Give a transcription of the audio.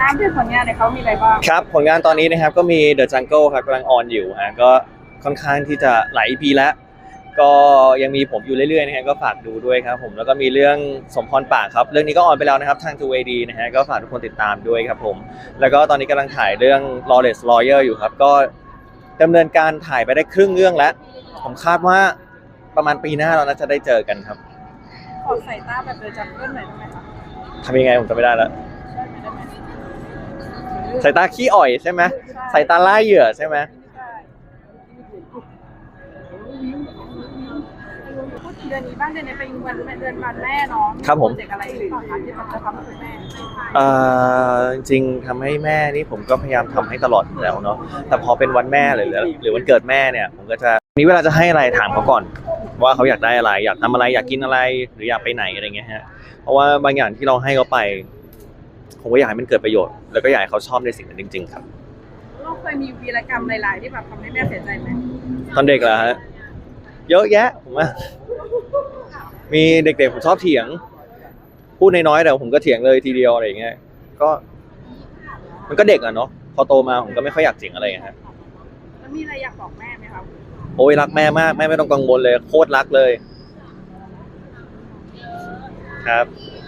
น้ำเป็นผลงานในเขามีอะไรบ้างครับ ผลงานตอนนี้นะครับก็มี The Jungle ครับกำลังออนอยู่ฮะก็ค่อนข้างที่จะหลาย EP แล้ว ก็ยังมีผมอยู่เรื่อยๆนะฮะก็ฝากดูด้วยครับผมแล้วก็มีเรื่องสมพรปากครับ เรื่องนี้ก็ออนไปแล้วนะครับทาง2 AD นะฮะก็ฝากทุกคนติดตามด้วยครับผมแล้วก็ตอนนี้กำลังถ่ายเรื่อง Lawless Lawyer อยู่ครับ ก็ดำเนินการถ่ายไปได้ครึ่งเรื่องแล้ว ผมคาดว่าประมาณปีหน้าเราน่าจะได้เจอกันครับขอสายตาแบบเดอะจังเกิลหน่อยได้ไหมคะทำยังไงผมจำไม่ได้แล้ว สายตาขี้อ่อยใช่ไหมสายตาล่าเหยื่อใช่ไหมพูดถึงเดือนนี้บ้างเดือนนี้เป็นวันแม่เดือนวันแม่เนาะครับผมโปรเจกต์อะไรหรือเปล่าคะที่แบบจะทำให้คุณแม่เอ่อจริงๆทำให้แม่นี่ผมก็พยายามทำให้ตลอดอยู่แล้วเนาะแต่พอเป็นวันแม่หรือหรือวันเกิดแม่เนี่ย ผมก็จะมีเวลาจะให้อะไรถามเขาก่อน ว่าเขาอยากได้อะไร อยากทำอะไรอยากกินอะไรหรืออยากไปไหนอะไรเงี้ยฮะเพราะว่าบางอย่างที่เราให้เขาไป ผมก็อยากให้มันเกิดประโยชน์ แล้วก็อยากให้เขาชอบในสิ่งนั้นจริง ๆ ครับ เราเคยมีวีรกรรมหลาย ๆ ที่แบบทำให้แม่เสียใจไหมตอนเด็กเหรอฮะเยอะแยะผมว่ามีเด็ก ๆ ผมชอบเถียง พูดน้อยๆแต่ผมก็เถียงเลยทีเดียวอะไรอย่างเงี้ยก็มันก็เด็กอะเนาะพอโตมาผมก็ไม่ค่อยอยากเถียงอะไรอะฮะแล้วมีอะไรอยากบอกแม่ไหมคะโอ้ยรักแม่มากแม่ไม่ต้องกังวลเลย โคตรรักเลย ครับแ